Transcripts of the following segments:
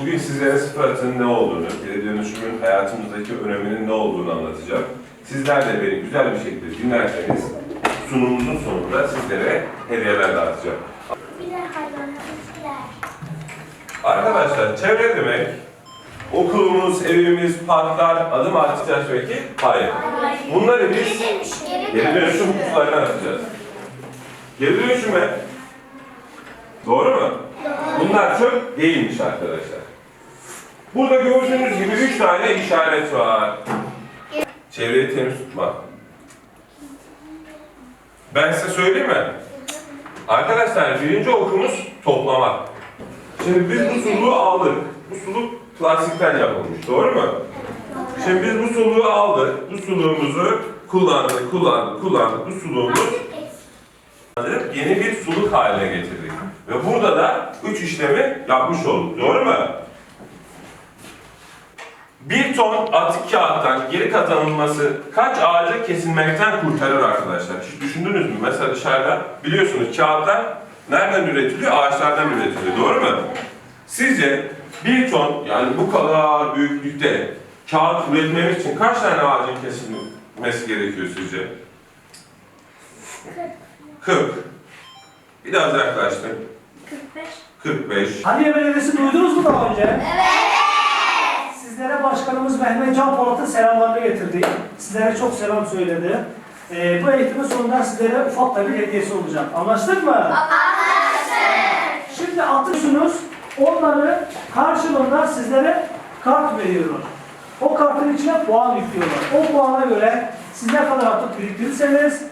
Bugün sizlere sıfır atının ne olduğunu, geri dönüşümün hayatımızdaki öneminin ne olduğunu anlatacağım. Sizler de beni güzel bir şekilde dinlerseniz sunumumuzun sonunda sizlere hediyeler dağıtacağım. Arkadaşlar çevre demek okulumuz, evimiz, parklar, adım atacağız peki? Hayır. Bunları biz geri dönüşüm kutularına atacağız. Geri dönüşüme doğru mu? Bunlar çöp değilmiş arkadaşlar. Burada gördüğünüz gibi üç tane işaret var. Çevreyi temiz tutmak. Ben size söyleyeyim mi? Arkadaşlar birinci okumuz toplamak. Şimdi biz bu suluğu aldık. Bu suluk plastikten yapılmış, doğru mu? Şimdi biz bu suluğu aldık. Bu suluğumuzu kullandık, kullandık, kullandık. Bu suluğumuz yeni bir suluk haline getirdik. Ve burada da üç işlemi yapmış olduk, doğru mu? Bir ton atık kağıttan geri kazanılması kaç ağacı kesilmekten kurtarır arkadaşlar? Hiç düşündünüz mü? Mesela dışarıda biliyorsunuz kağıtlar nereden üretiliyor? Ağaçlardan üretiliyor. Doğru mu? Sizce bir ton yani bu kadar büyüklükte kağıt üretmemiz için kaç tane ağacın kesilmesi gerekiyor sizce? 40. Biraz yaklaştın. 45. 45. Haliye Belediyesi duydunuz mu daha önce? Evet. Başkanımız Mehmet Can Polat'ın selamlarını getirdi. Sizlere çok selam söyledi. Ee, bu eğitimin sonunda sizlere ufak da bir hediyesi olacak. Anlaştık mı? Anlaştık. Şimdi atıyorsunuz. Onları karşılığında sizlere kart veriyorlar. O kartın içine puan yüklüyorlar. O puana göre siz ne kadar atık biriktirirseniz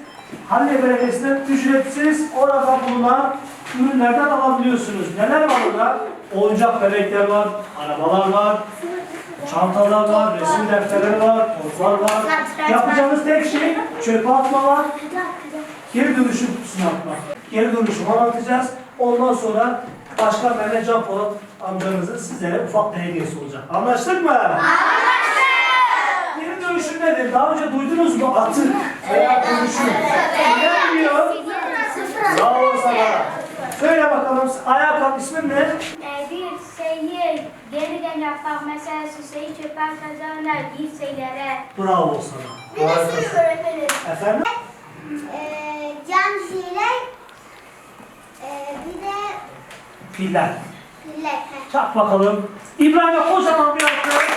Haliye Belediyesi'nden ücretsiz orada bulunan ürünlerden alabiliyorsunuz. Neler var orada? Oyuncak bebekler var, arabalar var, çantalar var, resim defterleri var, toplar var. Yapacağınız tek şey çöpe atmalar, geri dönüşüm kutusuna atmak. Geri dönüşüm anlatacağız. Ondan sonra Başkan Mehmet Can Polat amcanızın sizlere ufak bir hediyesi olacak. Anlaştık mı? Anlaştık. Geri dönüşüm nedir? Daha önce duydunuz mu? Atık veya dönüşüm. Ne diyor? Bravo sana. Söyle bakalım. Ayağa kalk ismin ne? Bir şeyi yeniden yapmak mesela şeyi çöpen kazanlar bir şeylere. Bravo sana. Bir de şunu öğretmenim. Efendim? Ee, cam zile, ee, bir de Piller. piller. Çak bakalım. İbrahim'e kocaman bir alkış.